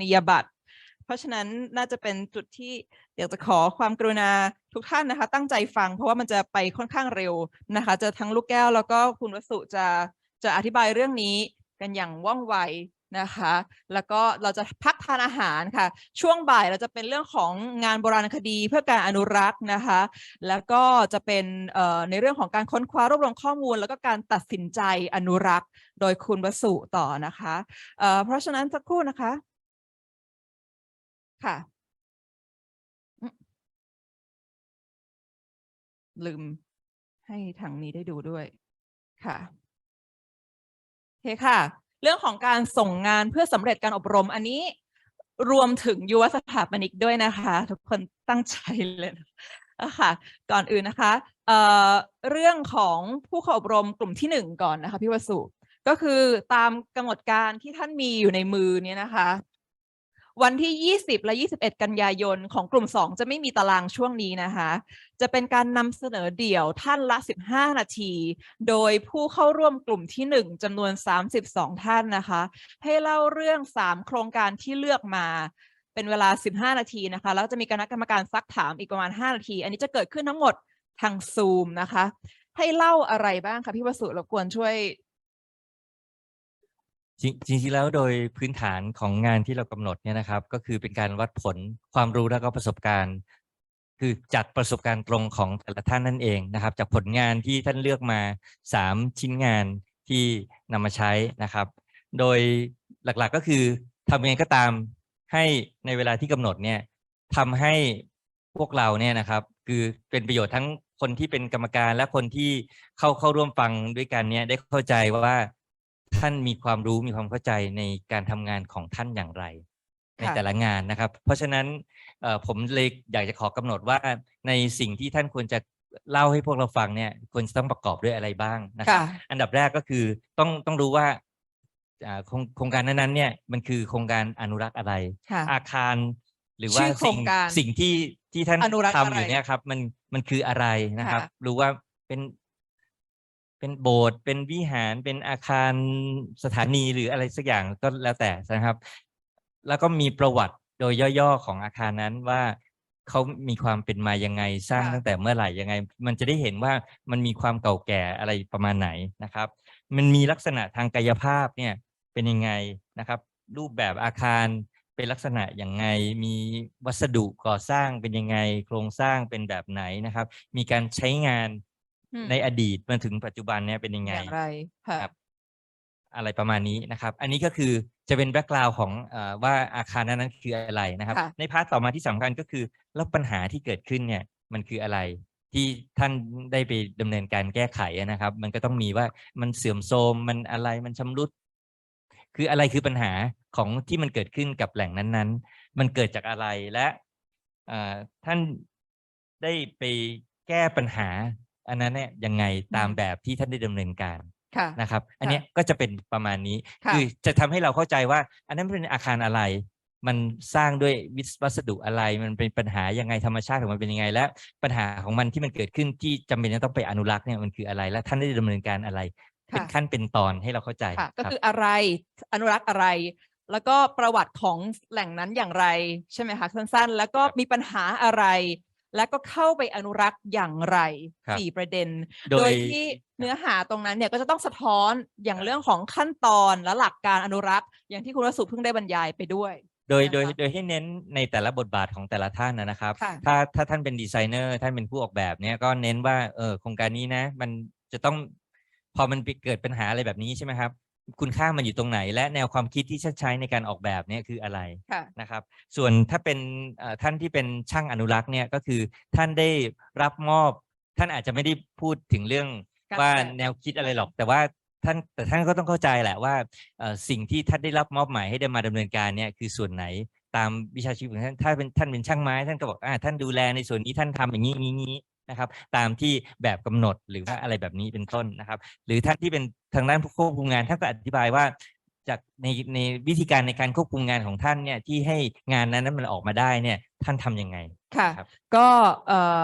นียบัตร เพราะฉะนั้นน่าจะเป็นจุดที่อยากจะขอความกรุณาทุกท่านนะคะ ตั้งใจฟังเพราะว่ามันจะไปค่อนข้างเร็วนะคะ จะทั้งลูกแก้วแล้วก็คุณวสุจะจะอธิบายเรื่องนี้กันอย่างว่องไวนะคะ แล้วก็เราจะพักทานอาหารค่ะ ช่วงบ่ายเราจะเป็นเรื่องของงานโบราณคดีเพื่อการอนุรักษ์นะคะ แล้วก็จะเป็นเอ่อในเรื่องของการค้นคว้ารวบรวมข้อมูล แล้วก็การตัดสินใจอนุรักษ์ โดยคุณวสุต่อนะคะเอ่อเพราะฉะนั้นสักครู่นะคะ ค่ะ ลืมให้ทางนี้ได้ดูด้วยค่ะโอเคค่ะ เรื่องของการส่งงานเพื่อสำเร็จการอบรมอันนี้รวมถึงยุวสถาปนิกด้วยนะคะ ทุกคนตั้งใจเลยนะคะก่อนอื่นนะคะเเรื่องของผู้เข้าอบรมกลุ่มที่หนึ่งก่อนนะคะพี่วสุก็คือตามกำหนดการที่ท่านมีอยู่ในมือเนี่ยนะคะ วันที่ 20 และ 21 กันยายนของกลุ่ม 2 จะไม่มีตารางช่วงนี้นะคะ จะเป็นการนำเสนอเดี่ยวท่านละ 15 นาที โดยผู้เข้าร่วมกลุ่มที่ 1จำนวน 32 ท่านนะคะ ให้เล่าเรื่อง 3 โครงการที่เลือกมาเป็นเวลา 15 นาทีนะคะ แล้วจะมีคณะกรรมการซักถามอีกประมาณ 5 นาที อันนี้จะเกิดขึ้นทั้งหมดทางซูมนะคะ ให้เล่าอะไรบ้างคะพี่วสุรบกวนช่วย จริงๆแล้วโดยพื้นฐานของงานที่เรากำหนดเนี่ยนะครับ ก็คือเป็นการวัดผลความรู้แล้วก็ประสบการณ์ คือจากประสบการณ์ตรงของแต่ละท่านนั่นเองนะครับ จากผลงานที่ท่านเลือกมาสามชิ้นงานที่นำมาใช้นะครับ โดยหลักๆก็คือทำยังไงก็ตามให้ในเวลาที่กำหนดเนี่ยทำให้พวกเราเนี่ยนะครับ คือเป็นประโยชน์ทั้งคนที่เป็นกรรมการและคนที่เข้าเข้าร่วมฟังด้วยกันเนี่ยได้เข้าใจว่า ท่านมีความรู้มีความเข้าใจในการทำงานของท่านอย่างไร ในค่ะ แต่ละงานนะครับ เพราะฉะนั้นเอ่อผมเลยอยากจะขอกำหนดว่าในสิ่งที่ท่านควรจะเล่าให้พวกเราฟังเนี่ยควรจะต้องประกอบด้วยอะไรบ้างนะครับ ค่ะ อันดับแรกก็คือต้องต้องรู้ว่าอ่าโครงโครงการนั้นๆเนี่ยมันคือโครงการอนุรักษ์อะไร ค่ะ อาคารหรือว่าชื่อโครงสิ่งการสิ่งที่ที่ท่านอนุรักษ์ทำอยู่อะไรเนี่ยครับ มันมันคืออะไรนะครับ ค่ะรู้ว่าเป็น เป็นโบสถ์เป็นวิหารเป็นอาคารสถานีหรืออะไรสักอย่างก็แล้วแต่นะครับ แล้วก็มีประวัติโดยย่อๆของอาคารนั้นว่าเขามีความเป็นมายังไงสร้างค่ะตั้งแต่เมื่อไหร่ยังไง มันจะได้เห็นว่ามันมีความเก่าแก่อะไรประมาณไหนนะครับ มันมีลักษณะทางกายภาพเนี่ยเป็นยังไงนะครับ รูปแบบอาคารเป็นลักษณะอย่างไง มีวัสดุก่อสร้างเป็นยังไง โครงสร้างเป็นแบบไหนนะครับ มีการใช้งานอืม ในอดีตมาถึงปัจจุบันเนี่ยเป็นยังไงอย่างไรค่ะครับ อะไรประมาณนี้นะครับ อันนี้ก็คือจะเป็นแบ็กกราวของเออว่าอาคารนั้นนั้นคืออะไรนะครับค่ะในพาร์ทต่อมาที่สำคัญก็คือแล้วปัญหาที่เกิดขึ้นเนี่ยมันคืออะไรที่ท่านได้ไปดำเนินการแก้ไขอะนะครับ มันก็ต้องมีว่ามันเสื่อมโทรมมันอะไรมันชำรุด คืออะไรคือปัญหาของที่มันเกิดขึ้นกับแหล่งนั้นๆ มันเกิดจากอะไรและเอ่อท่านได้ไปแก้ปัญหา อันนั้นเนี่ยยังไงตามอืมแบบที่ท่านได้ดำเนินการค่ะนะครับ อันเนี้ยก็จะเป็นประมาณนี้ค่ะคือจะทำให้เราเข้าใจว่า อันนั้นเป็นอาคารอะไร มันสร้างด้วยวิศวัสดุอะไร มันเป็นปัญหายังไงธรรมชาติของมันเป็นยังไง และปัญหาของมันที่มันเกิดขึ้นที่จำเป็นจะต้องไปอนุรักษ์เนี่ยมันคืออะไร และท่านได้ดำเนินการอะไร เป็นค่ะขั้นเป็นตอนให้เราเข้าใจค่ะก็รับคืออะไรอนุรักษ์อะไร แล้วก็ประวัติของแหล่งนั้นอย่างไรใช่ไหมคะสั้นๆ แล้วก็ครับมีปัญหาอะไร แล้วก็เข้าไปอนุรักษ์อย่างไรครับสี่ประเด็น โดโดยยที่เนื้อหาตรงนั้นเนี่ยก็จะต้องสะท้อนอย่างเรื่องของขั้นตอนและหลักการอนุรักษ์อย่างที่คุณวสุเพิ่งได้บรรยายไปด้วย โดยโดยนะคะโดยให้เน้นในแต่ละบทบาทของแต่ละท่านนะนะครับ ค่ะ ถ้าถ้าท่านเป็นดีไซเนอร์ท่านเป็นผู้ออกแบบเนี่ยก็เน้นว่าเออโครงการนี้นะ มันจะต้องพอมันไปเกิดปัญหาอะไรแบบนี้ใช่ไหมครับ คุณค่ามันอยู่ตรงไหน และแนวความคิดที่ใช้ในการออกแบบเนี่ยคืออะไรค่ะนะครับ ส่วนถ้าเป็นเอ่อท่านที่เป็นช่างอนุรักษ์เนี่ยก็คือท่านได้รับมอบ ท่านอาจจะไม่ได้พูดถึงเรื่องการว่าแบบแนวคิดอะไรหรอก แต่ว่าท่านแต่ท่านก็ต้องเข้าใจแหละว่าเอ่อสิ่งที่ท่านได้รับมอบหมายให้ได้มาดำเนินการเนี่ยคือส่วนไหนตามวิชาชีพของท่านถ้าเป็นท่านเป็นช่างไม้ท่านก็บอกอ่าท่านดูแลในส่วนนี้ท่านทำอย่างนี้อย่างนี้ นะครับ ตามที่แบบกำหนดหรือว่าอะไรแบบนี้เป็นต้นนะครับ หรือท่านที่เป็นทางด้านผู้ควบคุมงานท่านก็อธิบายว่าจากในในวิธีการในการควบคุมงานของท่านเนี่ยที่ให้งานนั้นนั้นมันออกมาได้เนี่ยท่านทำยังไงค่ะครับก็เอ่อ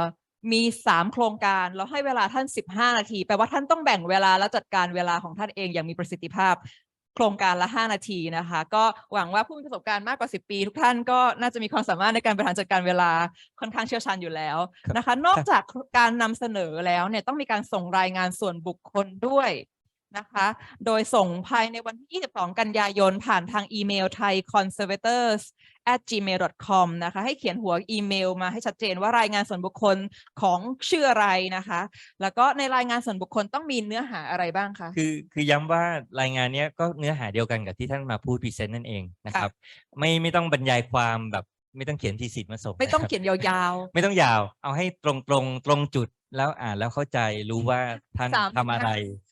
มีสามโครงการเราให้เวลาท่าน 15 นาทีแปลว่าท่านต้องแบ่งเวลาและจัดการเวลาของท่านเองอย่างมีประสิทธิภาพ โครงการละ 5 นาทีนะคะ ก็หวังว่าผู้มีประสบการณ์มากกว่า 10 ปี ทุกท่านก็น่าจะมีความสามารถในการบริหารจัดการเวลาค่อนข้างเชี่ยวชาญอยู่แล้วครับนะคะ นอกจากการนำเสนอแล้วเนี่ยต้องมีการส่งรายงานส่วนบุคคลด้วย นะคะ โดยส่งภายในวันที่ 22 กันยายน ผ่านทางอีเมล thai conservators at gmail com นะคะ ให้เขียนหัวอีเมลมาให้ชัดเจนว่ารายงานส่วนบุคคลของชื่ออะไรนะคะ แล้วก็ในรายงานส่วนบุคคลต้องมีเนื้อหาอะไรบ้างคะ คือคือย้ำว่ารายงานเนี้ยก็เนื้อหาเดียวกันกับที่ท่านมาพูดพรีเซนต์นั่นเองนะครับ ไม่ไม่ต้องบรรยายความแบบไม่ต้องเขียนทีสิทธ์มาส่ง ไม่ต้องนะครับเขียนยาวไม่ต้องยาว เอาให้ตรงตรงตรงจุดแล้วอ่านแล้วเข้าใจรู้ว่าท่านสามถึงทำอะไรห้า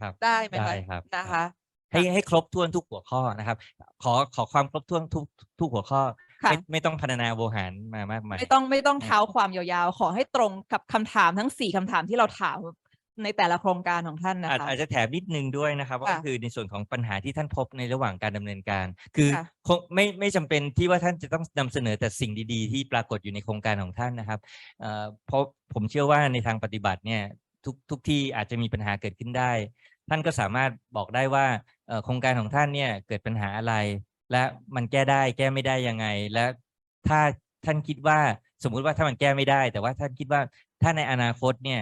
ครับๆได้ไหมได้คะครับนะคะให้ให้ครบถ้วนทุกหัวข้อนะครับ ขอขอความครบถ้วนทุกทุกหัวข้อค่ะ ไม่ไม่ต้องพรรณนาโวหารมามากมาย ไม่ต้องไม่ต้องครับเท้าความยาวๆ ขอให้ตรงกับคำถามทั้งสี่คำถามที่เราถามในแต่ละโครงการของท่านนะอาจคะ อาจจะแถมนิดนึงด้วยนะครับว่าค่ะคือในส่วนของปัญหาที่ท่านพบในระหว่างการดำเนินการ คือค่ะคงไม่ไม่จำเป็นที่ว่าท่านจะต้องนำเสนอแต่สิ่งดี ๆ ที่ปรากฏอยู่ในโครงการของท่านนะครับเอ่อเพราะผมเชื่อว่าในทางปฏิบัติเนี่ย ทุกทุกที่อาจจะมีปัญหาเกิดขึ้นได้ ท่านก็สามารถบอกได้ว่าเอ่อโครงการของท่านเนี่ยเกิดปัญหาอะไร และมันแก้ได้แก้ไม่ได้ยังไง และถ้าท่านคิดว่าสมมุติว่าถ้ามันแก้ไม่ได้ แต่ว่าท่านคิดว่าถ้าในอนาคตเนี่ย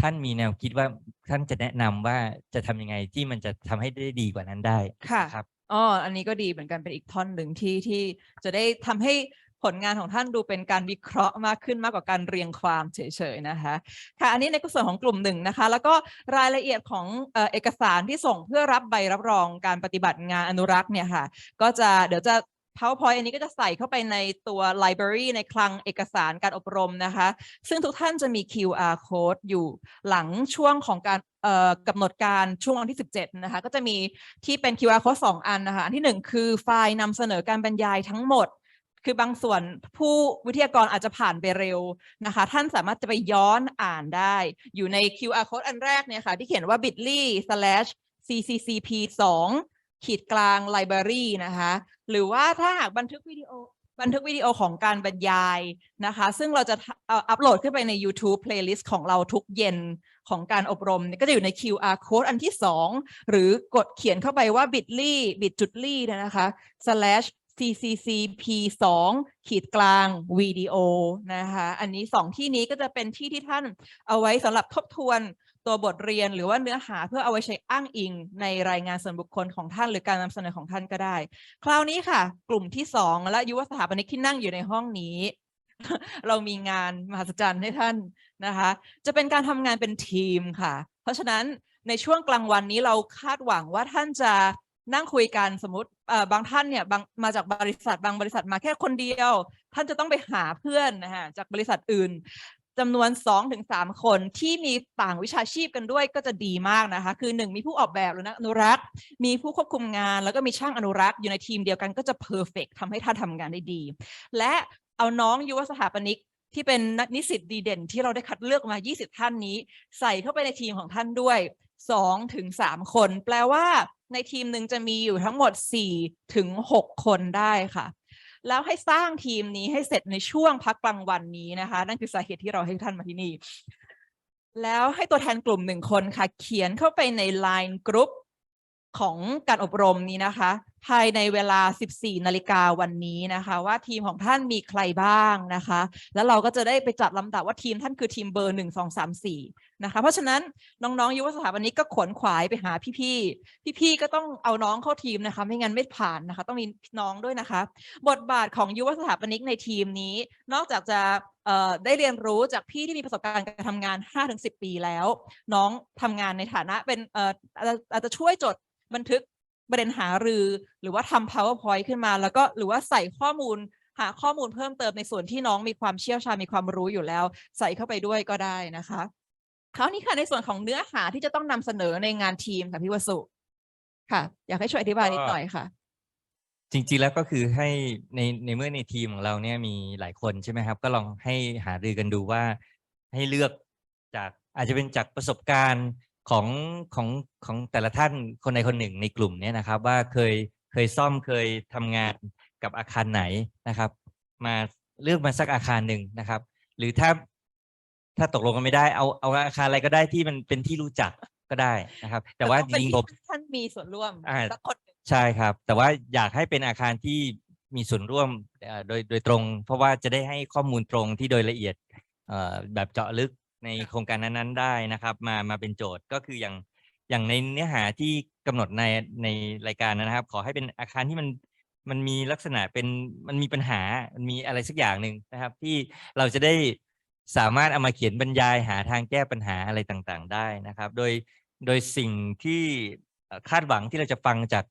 ท่านมีแนวคิดว่าท่านจะแนะนำว่าจะทำยังไงที่มันจะทำให้ได้ดีกว่านั้นได้ค่ะครับอ๋ออันนี้ก็ดีเหมือนกันเป็นอีกท่อนหนึ่งที่ที่จะได้ทำให้ ผลงานของท่านดูเป็นการวิเคราะห์มากขึ้นมากกว่าการเรียงความเฉยๆนะคะค่ะอันนี้ในส่วนของกลุ่มหนึ่งนะคะ แล้วก็รายละเอียดของเอกสารที่ส่งเพื่อรับใบรับรองการปฏิบัติงานอนุรักษ์เนี่ยค่ะ ก็จะเดี๋ยวจะ PowerPoint อันนี้ก็จะใส่เข้าไปในตัว library ในคลังเอกสารการอบรมนะคะ ซึ่งทุกท่านจะมี QR code อยู่หลังช่วงของการกำหนดการช่วงวันที่ 17 นะคะ ก็จะมีที่เป็น QR code 2 อันนะคะ อันที่ 1 คือไฟล์นำเสนอการบรรยายทั้งหมด คือบางส่วนผู้วิทยากรอาจจะผ่านไปเร็วนะคะ ท่านสามารถจะไปย้อนอ่านได้ อยู่ใน QR code อันแรกเนี่ยค่ะที่เขียนว่า bit.ly slash cccp 2ขีดกลาง library นะคะ หรือว่าถ้าหากบันทึกวิดีโอบันทึกวิดีโอของการบรรยายนะคะ ซึ่งเราจะอัปโหลดขึ้นไปใน YouTube playlist ของเราทุกเย็นของการอบรมก็จะอยู่ใน QR code อันที่ 2 หรือกดเขียนเข้าไปว่า bit.ly bit.ly เนี่นะคะ slash cccp 2ขีดกลางวิดีโอนะคะอันนี้สองที่นี้ก็จะเป็นที่ที่ท่านเอาไว้สำหรับทบทวนตัวบทเรียนหรือว่าเนื้อหาเพื่อเอาไว้ใช้อ้างอิงในรายงานส่วนบุคคลของท่านหรือการนำเสนอของท่านก็ได้ คราวนี้ค่ะ กลุ่มที่สองและยุวสถาปนิกที่นั่งอยู่ในห้องนี้ เรามีงานมหัศจรรย์ให้ท่านนะคะ จะเป็นการทำงานเป็นทีมค่ะ เพราะฉะนั้นในช่วงกลางวันนี้เราคาดหวังว่าท่านจะ นั่งคุยกันสมมติบางท่านเนี่ยบางมาจากบริษัทบางบริษัทมาแค่คนเดียว ท่านจะต้องไปหาเพื่อนนะคะจากบริษัทอื่นจำนวน2อถึงสคนที่มีต่างวิชาชีพกันด้วยก็จะดีมากนะคะ คือหนึ่งมีผู้ออกแบบหรือนักอนุรักษ์ มีผู้ควบคุมงาน แล้วก็มีช่างอนุรักษ์อยู่ในทีมเดียวกันก็จะเพอร์เฟกทำให้ท่านทำงานได้ดี และเอาน้องยุวสถาปนิกที่เป็นนักนิสิตดีเด่นที่เราได้คัดเลือกมา 20 ท่านนี้ ใส่เข้าไปในทีมของท่านด้วย2ถึง3คน แปลว่า ในทีมหนึ่งจะมีอยู่ทั้งหมด 4 ถึง 6 คนได้ค่ะ แล้วให้สร้างทีมนี้ให้เสร็จในช่วงพักกลางวันนี้นะคะ นั่นคือสาเหตุที่เราให้ท่านมาที่นี่ แล้วให้ตัวแทนกลุ่มหนึ่งคนค่ะ เขียนเข้าไปใน Line Group ของการอบรมนี้นะคะ ภายในเวลา 14 นาฬิกาวันนี้นะคะ ว่าทีมของท่านมีใครบ้างนะคะ แล้วเราก็จะได้ไปจัดลำดับว่าทีมท่านคือทีมเบอร์ 1 2 3 4 นะคะ เพราะฉะนั้นน้องๆยุวสถาปนิกก็ขวนขวายไปหาพี่ๆ พี่ๆ ก็ต้องเอาน้องเข้าทีมนะคะ ไม่งั้นไม่ผ่านนะคะ ต้องมีน้องด้วยนะคะ บทบาทของยุวสถาปนิกในทีมนี้ นอกจากจะได้เรียนรู้จากพี่ที่มีประสบการณ์การทำงาน 5-10 ปีแล้ว น้องทำงานในฐานะเป็นอาจจะอาจจะช่วยจดบันทึกประเด็นหารือหรือว่าทำ powerpoint ขึ้นมา แล้วก็หรือว่าใส่ข้อมูลหาข้อมูลเพิ่มเติมในส่วนที่น้องมีความเชี่ยวชาญมีความรู้อยู่แล้ว ใส่เข้าไปด้วยก็ได้นะคะ คราวนี้ค่ะในส่วนของเนื้อหาที่จะต้องนำเสนอในงานทีมค่ะพี่วสุค่ะ อยากให้ช่วยอธิบายนิดหน่อยค่ะ จริงๆแล้วก็คือให้ในในเมื่อในทีมของเราเนี่ยมีหลายคนใช่ไหมครับ ก็ลองให้หารือกันดูว่าให้เลือกจากอาจจะเป็นจากประสบการณ์ของของของแต่ละท่านคนใดคนหนึ่งในกลุ่มเนี่ยนะครับ ว่าเคยเคยซ่อมเคยทำงานกับอาคารไหนนะครับ มาเลือกมาสักอาคารหนึ่งนะครับ หรือถ้า ถ้าตกลงกันไม่ได้เอาเอาอาคารอะไรก็ได้ที่มันเป็นที่รู้จักก็ได้นะครับ แต่ว่าต้องจเป็นริงที่ๆผม ท่านมีส่วนร่วมอ่า สักคนหนึ่งใช่ครับ แต่ว่าอยากให้เป็นอาคารที่มีส่วนร่วมเอ่อโดยโดยตรง เพราะว่าจะได้ให้ข้อมูลตรงที่โดยละเอียดเอ่อแบบเจาะลึกในโครงการนั้นๆได้นะครับ มามาเป็นโจทย์ก็คืออย่างอย่างในเนื้อหาที่กำหนดในในรายการนะครับ ขอให้เป็นอาคารที่มันมันมีลักษณะเป็นมันมีปัญหามันมีอะไรสักอย่างหนึ่งนะครับ ที่เราจะได้ สามารถเอามาเขียนบรรยายหาทางแก้ปัญหาอะไรต่างๆ ได้นะครับ โดยโดยสิ่งที่คาดหวังที่เราจะฟังจาก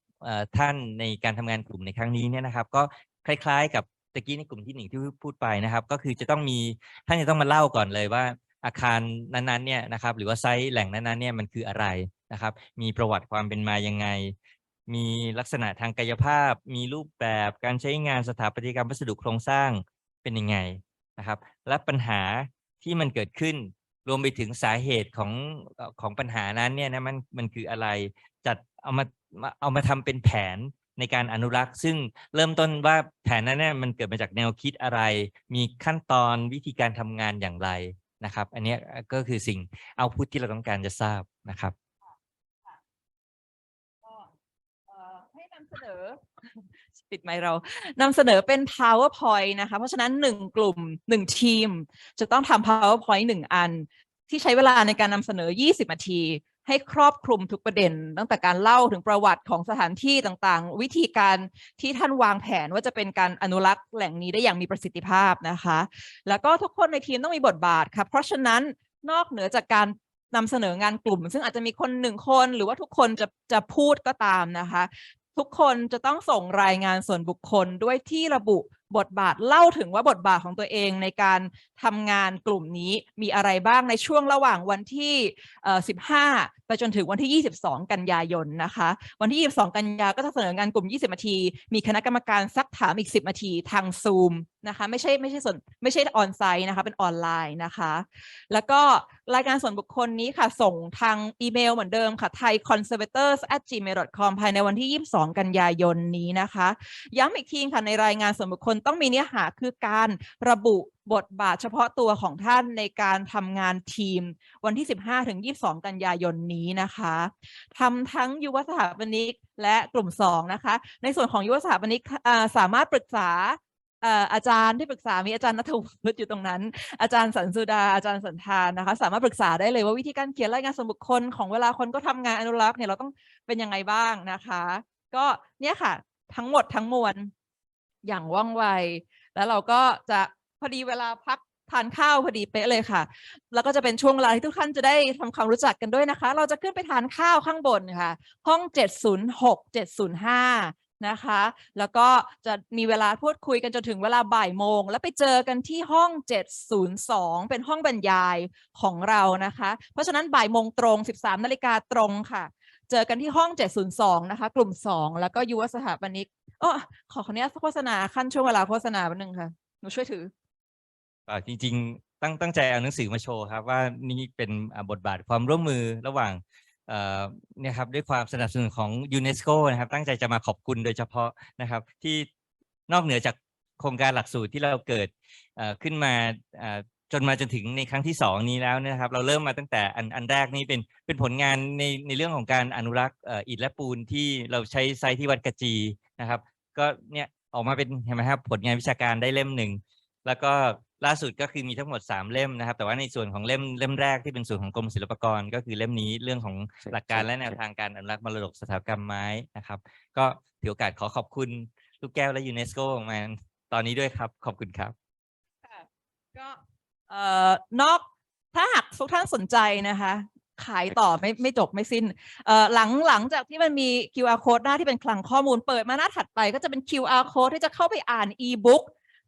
ท่านในการทำงานกลุ่มในครั้งนี้เนี่ยนะครับ ก็คล้ายๆ กับตะกี้ในกลุ่มที่หนึ่งที่พูดไปนะครับ ก็คือจะต้องมีท่านจะต้องมาเล่าก่อนเลยว่าอาคารนั้นๆเนี่ยนะครับหรือว่าไซต์แหล่งนั้นๆเนี่ยมันคืออะไรนะครับ มีประวัติความเป็นมายังไง มีลักษณะทางกายภาพ มีรูปแบบการใช้งานสถาปัตยกรรมวัสดุโครงสร้างเป็นยังไง นะครับ และปัญหาที่มันเกิดขึ้น รวมไปถึงสาเหตุของของปัญหานั้นเนี่ยนะมันมันคืออะไรจัดเอามาเอามาทำเป็นแผนในการอนุรักษ์ ซึ่งเริ่มต้นว่าแผนนั้นเนี่ยมันเกิดมาจากแนวคิดอะไร มีขั้นตอนวิธีการทำงานอย่างไรนะครับ อันนี้ก็คือสิ่งเอาพุทที่เราต้องการจะทราบนะครับก็ให้นำเสนอ ปิดไมค์เรานำเสนอเป็น powerpoint นะคะ เพราะฉะนั้นหนึ่งกลุ่มหนึ่งทีม จะต้องทำ powerpoint หนึ่งอัน ที่ใช้เวลาในการนำเสนอ 20 นาที ให้ครอบคลุมทุกประเด็น ตั้งแต่การเล่าถึงประวัติของสถานที่ต่างๆ วิธีการที่ท่านวางแผนว่าจะเป็นการอนุรักษ์แหล่งนี้ได้อย่างมีประสิทธิภาพนะคะ แล้วก็ทุกคนในทีมต้องมีบทบาทค่ะเพราะฉะนั้นนอกเหนือจากการนำเสนองานกลุ่ม ซึ่งอาจจะมีคนหนึ่งคนหรือว่าทุกคนจะจะพูดก็ตามนะคะ ทุกคนจะต้องส่งรายงานส่วนบุคคลด้วยที่ระบุบทบาทเล่าถึงว่าบทบาทของตัวเองในการ ทำงานกลุ่มนี้มีอะไรบ้างในช่วงระหว่างวันที่ 15 ไปจนถึงวันที่ 22 กันยายนนะคะ วันที่ 22 กันยาก็จะเสนองานกลุ่ม 20 นาที มีคณะกรรมการซักถามอีก 10 นาทีทางซูมนะคะไม่ใช่ไม่ใช่ส่วนไม่ใช่ออนไซต์นะคะเป็นออนไลน์นะคะ แล้วก็รายการส่วนบุคคลนี้ค่ะ ส่งทางอีเมลเหมือนเดิมค่ะ thai conservators at gmail com ภายในวันที่ 22 กันยายนนี้นะคะ ย้ำอีกทีค่ะในรายงานส่วนบุคคลต้องมีเนื้อหาคือการระบุ บทบาทเฉพาะตัวของท่านในการทำงานทีมวันที่ 15ถึง22 กันยายนนี้นะคะทำทั้งยุวสถาปนิกและกลุ่ม 2 นะคะ ในส่วนของยุวสถาปนิกสามารถปรึกษาอาจารย์ที่ปรึกษา มีอาจารย์นัทวุฒิอยู่ตรงนั้น อาจารย์สันสุดา อาจารย์สันธานนะคะ สามารถปรึกษาได้เลยว่าวิธีการเขียนรายงานส่วนบุคคลของเวลาคนก็ทำงานอนุรักษ์เนี่ยเราต้องเป็นยังไงบ้างนะคะ ก็เนี่ยค่ะทั้งหมดทั้งมวลอย่างว่องไว แล้วเราก็จะ พอดีเวลาพักทานข้าวพอดีเป๊ะเลยค่ะ แล้วก็จะเป็นช่วงเวลาที่ทุกท่านจะได้ทำความรู้จักกันด้วยนะคะ เราจะขึ้นไปทานข้าวข้างบนค่ะ ห้อง 706 705 นะคะ แล้วก็จะมีเวลาพูดคุยกันจนถึงเวลาบ่ายโมง แล้วไปเจอกันที่ห้อง 702 เป็นห้องบรรยายของเรานะคะ เพราะฉะนั้นบ่ายโมงตรง 13 นาฬิกาตรงค่ะ เจอกันที่ห้อง 702 นะคะ กลุ่ม 2 แล้วก็ยุวสถาปนิกอ๋อขอขออนุญาตโฆษณาขั้นช่วงเวลาโฆษณาแป๊บนึงค่ะ หนูช่วยถือ อ่าจริงๆตั้งตั้งใจเอาหนังสือมาโชว์ครับ ว่านี่เป็นอ่าบทบาทความร่วมมือระหว่างเอ่อเนี่ยครับด้วยความสนับสนุนของยูเนสโกนะครับ ตั้งใจจะมาขอบคุณโดยเฉพาะนะครับ ที่นอกเหนือจากโครงการหลักสูตรที่เราเกิดเอ่อขึ้นมาอ่าจนมาจนถึงในครั้งที่สองนี้แล้วนยนะครับ เราเริ่มมาตั้งแต่อันอันแรกนี่เป็นเป็นผลงานในในเรื่องของการอนุรักษ์เอ่ออิฐและปูนที่เราใช้ไซต์ที่วัดกระจีนะครับ ก็เนี่ยออกมาเป็นเห็นไหมครับผลงานวิชาการได้เล่มหนึ่งแล้วก็ ล่าสุดก็คือมีทั้งหมด 3 เล่มนะครับ แต่ว่าในส่วนของเล่มเล่มแรกที่เป็นส่วนของกรมศิลปากร ก็คือเล่มนี้เรื่องของหลักการและแนวทางการอนุรักษ์มรดกสถาปัตยกรรมไม้นะครับ ก็ถือโอกาสขอขอบคุณลูกแก้วและยูเนสโกมาตอนนี้ด้วยครับ ขอบคุณครับค่ะก็เอ่อนอกถ้าหากทุกท่านสนใจนะคะ ขายต่อไม่ไม่จบไม่สิ้นเอ่อหลังหลังจากที่มันมี QR code หน้าที่เป็นคลังข้อมูลเปิดมาหน้าถัดไปก็จะเป็น QR code ที่จะเข้าไปอ่าน e-book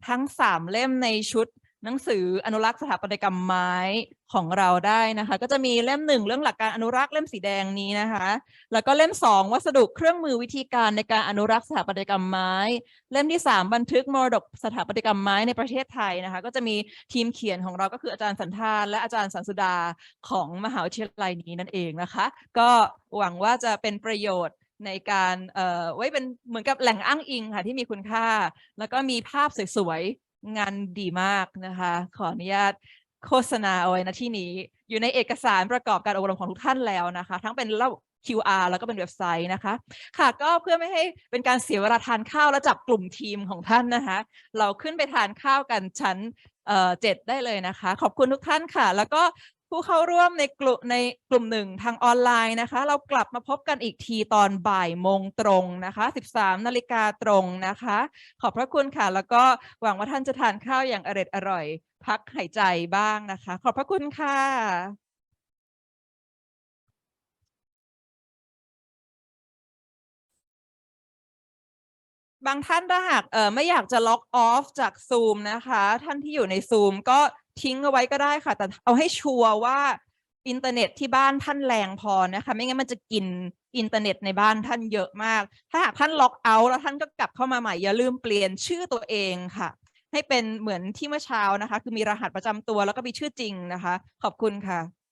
ทั้ง 3 เล่มในชุด หนังสืออนุรักษ์สถาปัตยกรรมไม้ของเราได้นะคะ ก็จะมีเล่มหนึ่งเรื่องหลักการอนุรักษ์เล่มสีแดงนี้นะคะ แล้วก็เล่มสองวัสดุเครื่องมือวิธีการในการอนุรักษ์สถาปัตยกรรมไม้ เล่มที่ 3 บันทึกมรดกสถาปัตยกรรมไม้ในประเทศไทยนะคะ ก็จะมีทีมเขียนของเราก็คืออาจารย์สันธานและอาจารย์สันสุดาของมหาวิทยาลัยนี้นั่นเองนะคะ ก็หวังว่าจะเป็นประโยชน์ในการเอ่อไว้เป็นเหมือนกับแหล่งอ้างอิงค่ะที่มีคุณค่า แล้วก็มีภาพสวย งานดีมากนะคะ ขออนุญาตโฆษณาเอาไว้นะที่นี้ อยู่ในเอกสารประกอบการอบรมของทุกท่านแล้วนะคะ ทั้งเป็นเล่า QR แล้วก็เป็นเว็บไซต์นะคะ ค่ะก็เพื่อไม่ให้เป็นการเสียเวลาทานข้าวและจับกลุ่มทีมของท่านนะคะ เราขึ้นไปทานข้าวกันชั้นเอ่อเจ็ดได้เลยนะคะ ขอบคุณทุกท่านค่ะ แล้วก็ ผู้เข้าร่วมในกลุ่มในกลุ่มหนึ่งทางออนไลน์นะคะ เรากลับมาพบกันอีกทีตอนบ่ายโมงตรงนะคะ 13 นาฬิกาตรงนะคะ ขอบพระคุณค่ะ แล้วก็หวังว่าท่านจะทานข้าวอย่างอร็ดอร่อย พักหายใจบ้างนะคะ ขอบพระคุณค่ะบางท่านถ้าหากเออไม่อยากจะล็อกออฟจาก Zoom นะคะ ท่านที่อยู่ใน Zoom ก็ ทิ้งเอาไว้ก็ได้ค่ะ แต่เอาให้ชัวร์ว่าอินเทอร์เน็ตที่บ้านท่านแรงพอนะคะ ไม่งั้นมันจะกินอินเทอร์เน็ตในบ้านท่านเยอะมาก ถ้าหากท่านล็อกเอาท์แล้วท่านก็กลับเข้ามาใหม่ อย่าลืมเปลี่ยนชื่อตัวเองค่ะ ให้เป็นเหมือนที่เมื่อเช้านะคะ คือมีรหัสประจำตัวแล้วก็มีชื่อจริงนะคะ ขอบคุณค่ะ